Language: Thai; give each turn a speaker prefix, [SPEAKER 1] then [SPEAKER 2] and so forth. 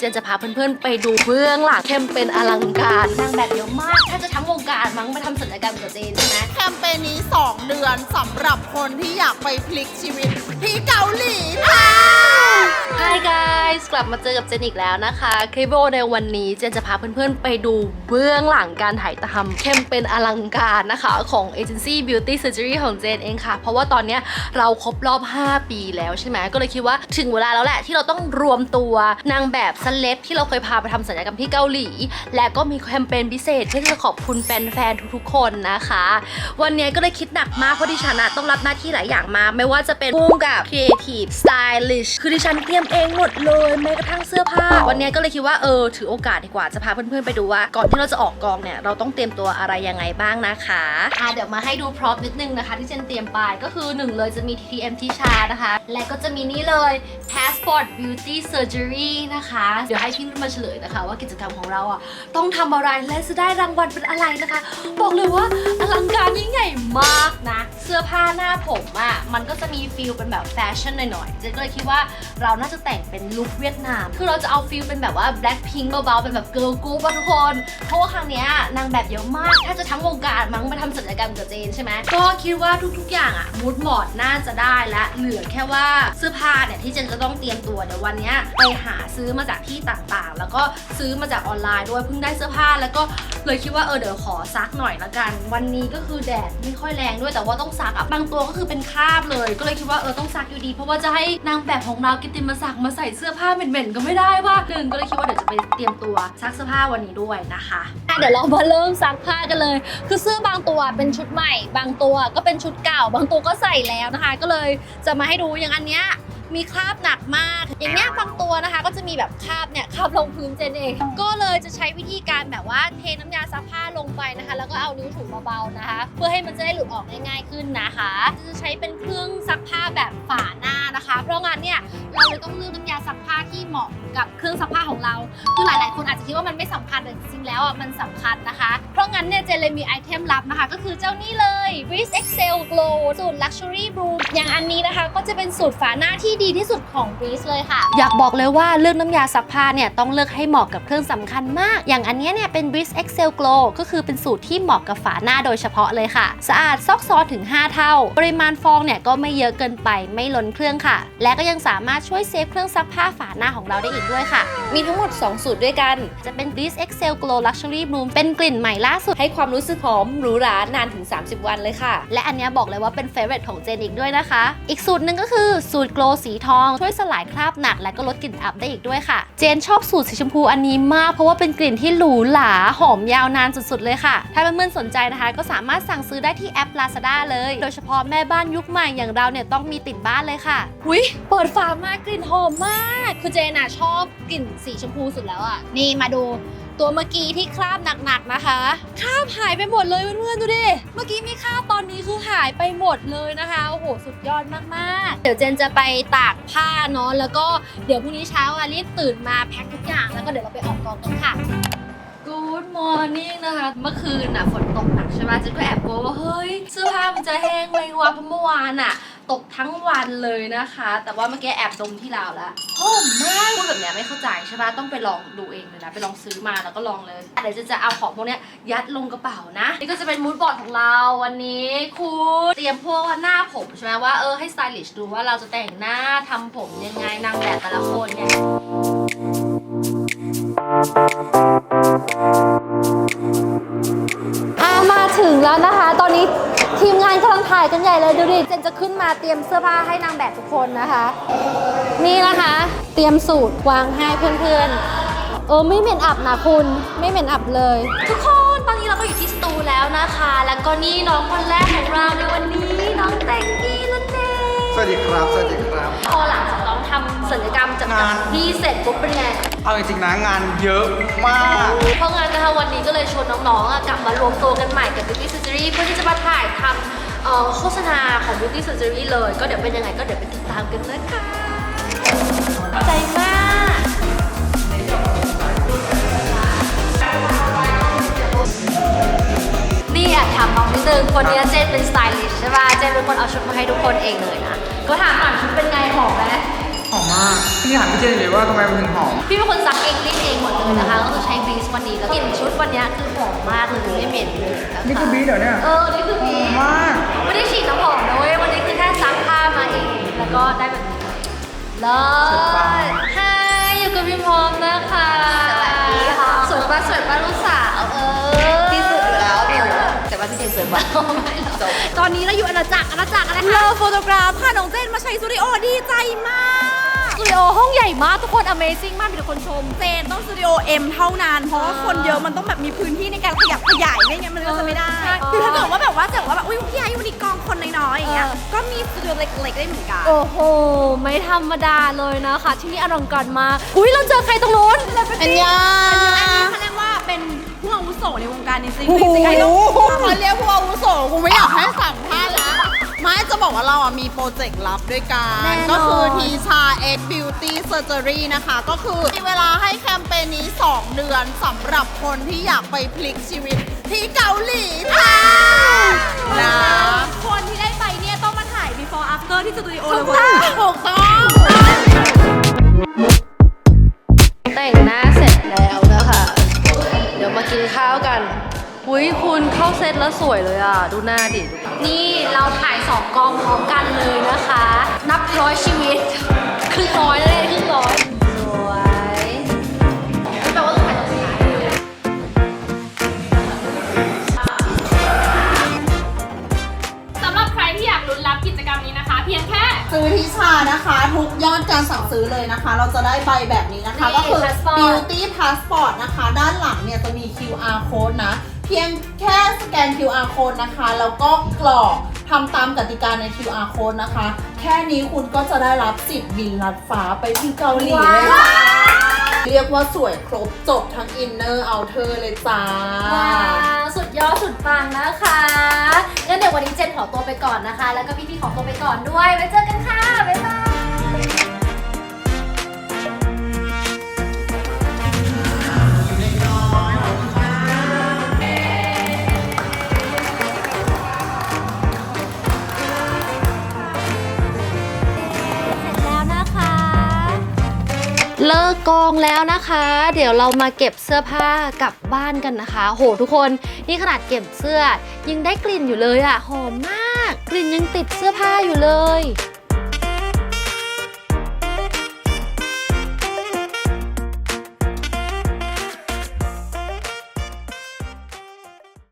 [SPEAKER 1] เจนจะพาเพื่อนๆ ไปดูเบื้องหลังเข้มเป็นอลังการนางแบบเยอะมากถ้าจะทั้งวงการมั้งมาทำศัลยกรรมกับเจนใช่ไหม
[SPEAKER 2] แคมเปญนี้ 2 เดือนสำหรับคนที่อยากไปพลิกชีวิต เกาหลีค่ะ
[SPEAKER 1] Hi guys กลับมาเจอกับเจนอีกแล้วนะคะคลิปวิดีโอในวันนี้เจนจะพาเพื่อนๆไปดูเบื้องหลังการถ่ายทำเข้มเป็นอลังการนะคะของเอเจนซี่ Beauty Surgery ของเจนเองค่ะ เพราะว่าตอนเนี้ยเราครบรอบ 5 ปีแล้วใช่ไหมก็เลยคิดว่าถึงเวลาแล้วแหละที่เราต้องรวมตัวนางแบบสเลบที่เราเคยพาไปทำศัลยกรรมที่เกาหลี และก็มีแคมเปญพิเศษเพื่อที่จะขอบคุณแฟนๆทุกๆคนนะคะ วันนี้ก็เลยคิดหนักมากเพราะดิฉันอะต้องรับหน้าที่หลายอย่างมา ไม่ว่าจะเป็นพุ่มกับ Creative Stylish คือดิฉันเตรียมเองหมดเลยแม้กระทั่งเสื้อผ้า วันนี้ก็เลยคิดว่าเออถือโอกาสดีกว่าจะพาเพื่อนๆไปดูว่า ก่อนที่เราจะออกกองเนี่ย เราต้องเตรียมตัวอะไรยังไงบ้างนะคะอะเดี๋ยวมาให้ดูพร็อพนิดนึงนะคะ ที่เจนเตรียมไปก็คือหนึ่งเลยจะมี TTM ที่ชานะคะ และก็จะมีนี่เลย Passport Beauty Surgery นะคะ เดี๋ยวให้พี่นุ่นมาเฉลยนะคะ ว่ากิจกรรมของเราอะต้องทำอะไรและจะได้รางวัลเป็นอะไรนะคะ บอกเลยว่าอลังการยิ่งใหญ่มากนะ เสื้อผ้าหน้าผมอะมันก็จะมีฟีลเป็นแบบแฟชั่นหน่อยๆ เจนก็เลยคิดว่าเราน่าจะแต่งเป็นลุคเวียดนาม คือเราจะเอาฟีลเป็นแบบว่า Black Pink เบาๆ เป็นแบบเกิร์ลกรุ๊ปทุกคน เพราะว่าครั้งเนี้ยนางแบบเยอะมาก ถ้าจะทั้งวงการมั้งมาทำศัลยกรรมกับเจนใช่ไหม ก็คิดว่าทุกๆ อย่างอะมูดหมอดน่าจะได้และเหลือแค่ว่าเสื้อผ้าเนี่ยที่เจนจะต้องเตรียมตัวเดี๋ยววันเนี้ยไปหาซื้อมาจากที่ต่างๆ แล้วก็ซื้อมาจากออนไลน์ด้วยเพิ่งได้เสื้อผ้า แล้วก็เลยคิดว่าเออเดี๋ยวขอซักหน่อยละกัน วันนี้ก็คือแดดไม่ค่อยแรงด้วยแต่ว่าต้องซักอะบางตัวก็คือเป็นคราบเลย ก็เลยคิดว่าเออต้องซักอยู่ดี เพราะว่าจะให้นางแบบของเรากิตติมศักดิ์มาใส่เสื้อผ้าเหม็นๆก็ไม่ได้ว่าหนึ่งก็เลยคิดว่าเดี๋ยวจะไปเตรียมตัวซักเสื้อผ้าวันนี้ด้วยนะคะอะเดี๋ยวเรามาเริ่มซักผ้ากันเลย คือเสื้อบางตัวเป็นชุดใหม่ บางตัวก็เป็นชุดเก่า บางตัวก็ใส่แล้วนะคะ ก็เลยจะมาให้ดูอย่างอันเนี้ย มีคราบหนักมาก อย่างเนี้ยบางตัวนะคะก็จะมีแบบคราบเนี่ยคราบลงพื้นเจนเอง ก็เลยจะใช้วิธีการแบบว่าเทน้ำยาซักผ้าลงไปนะคะ แล้วก็เอานิ้วถูเบาๆนะคะ เพื่อให้มันจะได้หลุดออกง่ายๆขึ้นนะคะ จะใช้เป็นเครื่องซักผ้าแบบฝาหน้านะคะ เพราะงั้นเนี่ยเราเลยต้องเลือก เหมาะกับเครื่องซักผ้าของเรา คือหลาย ๆ คนอาจจะคิดว่ามันไม่สำคัญแต่จริงๆแล้วอะมันสำคัญนะคะ เพราะงั้นเนี่ยเจเลยมีไอเทมลับนะคะ ก็คือเจ้านี่เลย r i s Excel Glow สูตร Luxury Bloom อย่างอันนี้นะคะ ก็จะเป็นสูตรฝาหน้าที่ดีที่สุดของ r i s เลยค่ะ อยากบอกเลยว่าเลือกน้ำยาซักผ้าเนี่ยต้องเลือกให้เหมาะกับเครื่องสำคัญมาก อย่างอันนี้เนี่ยเป็น r i s Excel Glow ก็คือเป็นสูตรที่เหมาะกับฝาหน้าโดยเฉพาะเลยค่ะ สะอาดซอกซอนถึง 5 เท่า ปริมาณฟองเนี่ยก็ไม่เยอะเกินไปไม่ล้นเครื่องค่ะ และก็ยังสามารถช่วยเซฟเครื่องซักผ้าฝาหน้าของเราได้อีกด้วยค่ะ มีทั้งหมด 2 สูตรด้วยกัน จะเป็น This Excel Glow Luxury Bloom เป็นกลิ่นใหม่ล่าสุด ให้ความรู้สึกหอมหรูหรานานถึง 30 วันเลยค่ะ และอันเนี้ยบอกเลยว่าเป็นเฟ v o r i t e ของเจนอีกด้วยนะคะ อีกสูตรหนึ่งก็คือสูตร Glow สีทอง ช่วยสลายคราบหนักและก็ลดกลิ่นอับได้อีกด้วยค่ะ เจนชอบสูตรสีชมพูอันนี้มากเพราะว่าเป็นกลิ่นที่หรูหราหอมยาวนานสุดๆเลยค่ะ ถ้าเพื่อนๆสนใจนะคะ ก็สามารถสั่งซื้อได้ที่แอป Lazada เลย โดยเฉพาะแม่บ้านยุคใหม่อย่างเราเนี่ยต้องมีติดบ้านเลยค่ะ หุยเปิดฝามากกลิ่นหอมมากคือเจนอะชอบกลิ่นสีชมพูสุดแล้วอะนี่มาดูตัวเมื่อกี้ที่คราบหนักๆนะคะ คราบหายไปหมดเลยเพื่อนๆดูดิ เมื่อกี้มีคราบตอนนี้คือหายไปหมดเลยนะคะ โอ้โห สุดยอดมากๆ เดี๋ยวเจนจะไปตากผ้าเนาะ แล้วก็เดี๋ยวพรุ่งนี้เช้าอะรีบตื่นมาแพ็คทุกอย่าง แล้วก็เดี๋ยวเราไปออกกองกันค่ะ Good morning นะคะ เมื่อคืนน่ะฝนตกหนักใช่ไหมเจนก็แอบกลัวว่าเฮ้ยเสื้อผ้ามันจะแห้งไหมวะเพราะเมื่อวานน่ะ ตกทั้งวันเลยนะคะ แต่ว่าเมื่อกี้แอบดมที่ราวแล้วหอมมากพูดแบบเนี้ยไม่เข้าใจใช่ปะต้องไปลองดูเองเลยนะ ไปลองซื้อมาแล้วก็ลองเลยเดี๋ยวจะจะเอาของพวกเนี้ยยัดลงกระเป๋านะ นี่ก็จะเป็นมูดบอร์ดของเราวันนี้คุณเตรียมพวกหน้าผมใช่ไหมว่าเออให้สไตลิชดูว่าเราจะแต่งหน้าทำผมยังไงนางแบบแต่ละคนเนี่ย ถึงแล้วนะคะ ตอนนี้ทีมงานกำลังถ่ายกันใหญ่เลยดูดิเจนจะขึ้นมาเตรียมเสื้อผ้าให้นางแบบทุกคนนะคะ นี่นะคะ เตรียมสูตรวางให้เพื่อนๆเออไม่เหม็นอับนะคุณไม่เหม็นอับเลย ทุกคนตอนนี้เราก็อยู่ที่สตูแล้วนะคะ แล้วก็นี่น้องคนแรกของเราในวันนี้น้องแตงกี้
[SPEAKER 3] สวัสดีครับ สวัสดีครับ
[SPEAKER 1] พอหลังจากน้องทำศัลยกรรมจาก
[SPEAKER 3] งาน
[SPEAKER 1] พี่เสร็จปุ๊บเป็นไง
[SPEAKER 3] เอาจริงๆนะงานเยอะมาก
[SPEAKER 1] เพราะงั้นนะคะวันนี้ก็เลยชวนน้องๆอะกลับมารวมตัวกันใหม่กับ Beauty Surgery เพื่อที่จะมาถ่ายทำเอ่อโฆษณาของ Beauty Surgery เลย ก็เดี๋ยวเป็นยังไงก็เดี๋ยวไปติดตามกันนะคะใจมาก น้องนิดนึงคนนี้เจนเป็นสไตลิสต์ใช่ป่ะเจนเป็นคนเอาชุดมาให้ทุกคนเองเลยนะก็ถามหน่อยชุดเป็นไงหอมไหม
[SPEAKER 3] หอมมมากพี่ถามพี่เจนเลยว่าทำไมมันถึงหอม
[SPEAKER 1] พี่เป็นคนซักเองรีดเองหมดเลยนะคะก็คือใช้บรีสวันนี้แล้วกลิ่นชุดวันนี้คือหอมมากเลยไม่เหม็นเลยนะคะ
[SPEAKER 3] นี่คือบีทเหรอเนี่ย
[SPEAKER 1] เออนี่คือบีส
[SPEAKER 3] มาก
[SPEAKER 1] ไม่ได้ฉีดน้ำหอมนะเว้ยวันนี้คือแค่ซักผ้ามาเองแล้วก็ได้แบบนี้เลิศฮายอยู่กับพี่พร้อมนะคะ
[SPEAKER 4] สวัสดีค่ะ
[SPEAKER 1] สวยปะสวยปะลูกสาว เจ
[SPEAKER 4] นสวยกว่า
[SPEAKER 1] ตอนนี้เราอยู่อาณาจักรอาณาจักรอะไร
[SPEAKER 2] เล
[SPEAKER 1] คะ
[SPEAKER 2] อโฟโตกราฟค่ะน้องเจนมาใช้สตูดิโอดีใจมาก
[SPEAKER 1] สตูดิโอห้องใหญ่มากทุกคน Amazing มากมีแต่คนชม
[SPEAKER 2] เจนต้องสตูดิโอเอ็มเท่านั้น เพราะว่าคนเยอะมันต้องแบบมีพื้นที่ในการขยับขยายไม่งั้นมันก็จะไม่ได้
[SPEAKER 1] ใช่
[SPEAKER 2] คือถ้าเกิดว่าแบบว่าเกิดว่าแบบอุ้ยพี่ไอ้วันนี้กองคนน้อยๆอย่างเงี้ย
[SPEAKER 1] เออ
[SPEAKER 2] ก็มีสตูดิโอเล็กๆได้เหมือนกัน
[SPEAKER 1] โอ้โห ไม่ธรรมดาเลยนะคะ ที่นี่อลังการมากอุ้ยเราเจอใครตรงนู้น
[SPEAKER 2] อันยาอันนี้เขาเรียกว่า เป็นผู้อาวุโสในวงการจริงๆจริงๆไอ้ต้องเขาเรียกผู้อาวุโสกูไม่อยากให้สัมภาษณ์แล้วไม่จะบอกว่าเราอะมีโปรเจกต์ลับด้วยกัน
[SPEAKER 1] แน่นอน
[SPEAKER 2] ก็คือทีชา X Beauty Surgery นะคะ ก็คือมีเวลาให้แคมเปญนี้ 2 เดือนสำหรับคนที่อยากไปพลิกชีวิตที่เกาหลีค่ะนะ
[SPEAKER 4] คนที่ได้ไปเนี่ยต้องมาถ่าย before after ที่สตูดิโอ
[SPEAKER 2] ถู
[SPEAKER 4] เลย
[SPEAKER 2] ก
[SPEAKER 4] ว่า
[SPEAKER 2] ต้องถูกต้อง
[SPEAKER 1] แต่ง อุ้ยคุณเข้าเซตแล้วสวยเลยอะ ดูหน้าดิ นี่เราถ่ายสองกองพร้อมกันเลยนะคะ นับร้อยชีวิตครึ่งร้อยเลยครึ่งร้อยสวยแปลว่าต้องถ่ายตอนสุดท้ายเลย
[SPEAKER 4] สำหรับใครที่อยากลุ้นรับกิจกรรมนี้นะคะ เพียงแค่
[SPEAKER 2] ซื้อทิชานะคะ ทุกยอดการสั่งซื้อเลยนะคะ เราจะได้ใบแบบนี้นะคะ
[SPEAKER 1] นี่
[SPEAKER 2] ก็คือ
[SPEAKER 1] passport
[SPEAKER 2] Beauty Passport นะคะ ด้านหลังเนี่ยจะมี QR code นะ เพียงแค่สแกน QR code นะคะ แล้วก็กรอกทำตามกติกาใน QR code นะคะ แค่นี้คุณก็จะได้รับสิทธิ์บินลัดฟ้าไปที่เกาหลีเลยจ้าเรียกว่าสวยครบจบทั้งอินเนอร์เอาเธอเลยจ้า
[SPEAKER 1] ว้าวสุดยอดสุดปังนะคะงั้นเดี๋ยววันนี้เจนขอตัวไปก่อนนะคะ แล้วก็พี่ๆขอตัวไปก่อนด้วยไว้เจอกันค่ะบ๊ายบาย เลิกกองแล้วนะคะ เดี๋ยวเรามาเก็บเสื้อผ้ากลับบ้านกันนะคะ โหทุกคนนี่ขนาดเก็บเสื้อยังได้กลิ่นอยู่เลยอะหอมมาก กลิ่นยังติดเสื้อผ้าอยู่เลย